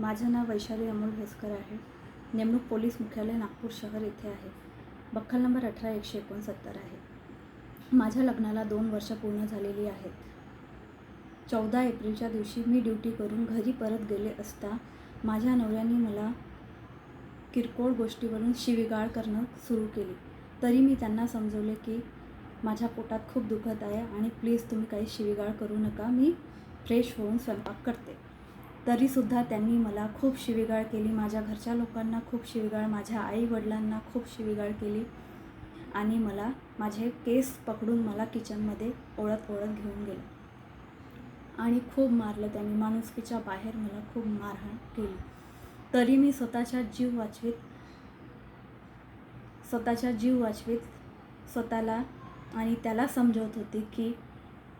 माझं नाव वैशाली अमोल भोसकर आहे. नेमणूक पोलीस मुख्यालय नागपूर शहर येथे आहे. बख्खल नंबर अठरा एकशे एकोणसत्तर आहे. माझ्या लग्नाला दोन वर्ष पूर्ण झालेली आहेत. चौदा एप्रिलच्या दिवशी मी ड्युटी करून घरी परत गेले असता माझ्या नवऱ्याने मला किरकोळ गोष्टीवरून शिवीगाळ करणं सुरू केली. तरी मी त्यांना समजवले की माझ्या पोटात खूप दुखत आहे आणि प्लीज तुम्ही काही शिवीगाळ करू नका. मी फ्रेश होऊन स्वयंपाक करते. तरीसुद्धा त्यांनी मला खूप शिवीगाळ केली. माझ्या घरच्या लोकांना खूप शिवीगाळ माझ्या आईवडिलांना खूप शिवीगाळ केली आणि मला माझे केस पकडून मला किचनमध्ये ओळत ओळत घेऊन गेले. आणि खूप मारलं त्यांनी. माणुसकीच्या बाहेर मला खूप मारहाण केली. तरी मी स्वतःचा जीव वाचवीत स्वतःचा जीव वाचवीत स्वतःला आणि त्याला समजवत होते की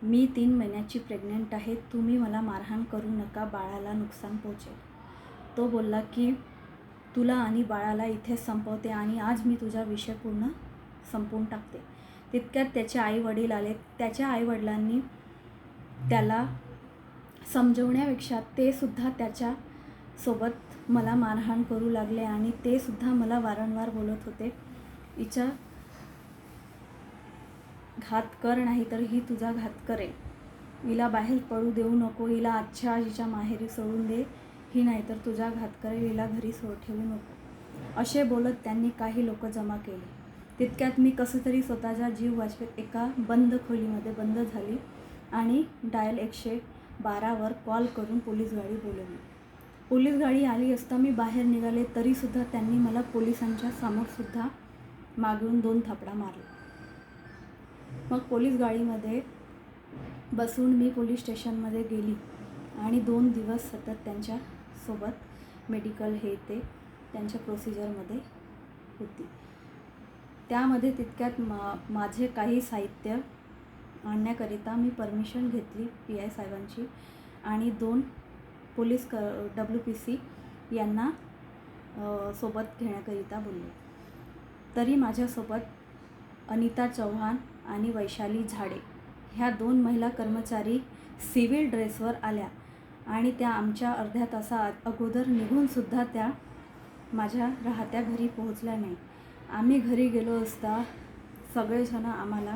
मी तीन महिन्याची प्रेग्नंट आहे तुम्ही मला मारहाण करू नका बाळाला नुकसान पोचेल. तो बोलला की तुला आणि बाळाला इथे संपवते आणि आज मी तुझा विषय पूर्ण संपवून टाकते. तितक्यात त्याचे आई वडील आले. त्याच्या आईवडिलांनी त्याला समजवण्यापेक्षा ते सुद्धा त्याच्या सोबत मला मारहाण करू लागले आणि ते सुद्धा मला वारंवार बोलत होते. हिचा घात कर नाही तर ही तुझा घात करेल हिला बाहेर पडू देऊ नको हिला आजच्या हिच्या माहेरी सोडून दे. ही नाही तर तुझा घात करेल हिला घरी सोड ठेवू नको. असे बोलत त्यांनी काही लोक जमा केले. तितक्यात मी कसं तरी स्वतःचा जीव वाजपेत एका बंद खोलीमध्ये बंद झाली आणि डायल एकशे बारावर कॉल करून पोलीस गाडी बोलवली. पोलीस गाडी आली असता मी बाहेर निघाले तरीसुद्धा त्यांनी मला पोलिसांच्या समोरसुद्धा मागून दोन थापडा मारला. मग पोलीस गाडीमध्ये बसून मी पोलीस स्टेशनमध्ये गेली. आणि दोन दिवस सतत त्यांच्यासोबत मेडिकल हे ते त्यांच्या प्रोसिजरमध्ये होती. त्यामध्ये तितक्यात मा माझे काही साहित्य आणण्याकरिता मी परमिशन घेतली पी आय साहेबांची आणि दोन पोलीस क डब्ल्यू पी सी यांना सोबत घेण्याकरिता बोलले. तरी माझ्यासोबत अनिता चव्हाण आणि वैशाली झाडे. ह्या दोन महिला कर्मचारी सिव्हिल ड्रेसवर आल्या आणि त्या आमच्या अर्ध्या तासा अगोदर निघूनसुद्धा त्या माझ्या राहत्या घरी पोहोचल्या नाही. आम्ही घरी गेलो असता सगळेजणं आम्हाला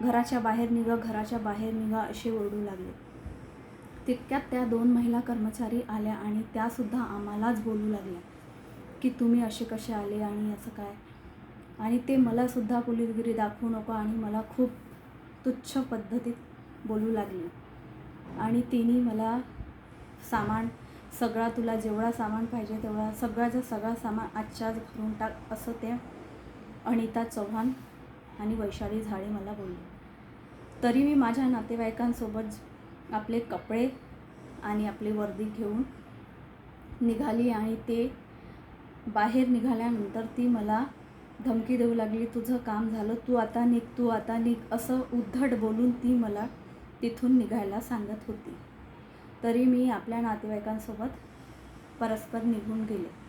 घराच्या बाहेर निघा घराच्या बाहेर निघा असे ओरडू लागले. तितक्यात त्या दोन महिला कर्मचारी आल्या आणि त्यासुद्धा आम्हालाच बोलू लागल्या की तुम्ही असे कसे आले आणि असं काय? आणि ते मलासुद्धा पोलीसगिरी दाखवू नको आणि मला खूप तुच्छ पद्धतीत बोलू लागले. आणि तिने मला सामान सगळा तुला जेवढा सामान पाहिजे तेवढा सगळ्याचा सगळा सामान आजच्याच भरून टाक असं ते अनिता चव्हाण आणि वैशाली झाडे मला बोलले. तरी मी माझ्या नातेवाईकांसोबत आपले कपडे आणि आपली वर्दी घेऊन निघाली आणि ते बाहेर निघाल्यानंतर ती मला धमकी देऊ लागली तुझं काम झालं तू आता निघ तू आता निघ असं उद्धट बोलून ती मला तिथून निघायला सांगत होती. तरी मी आपल्या नातेवाईकांसोबत परस्पर निघून गेले.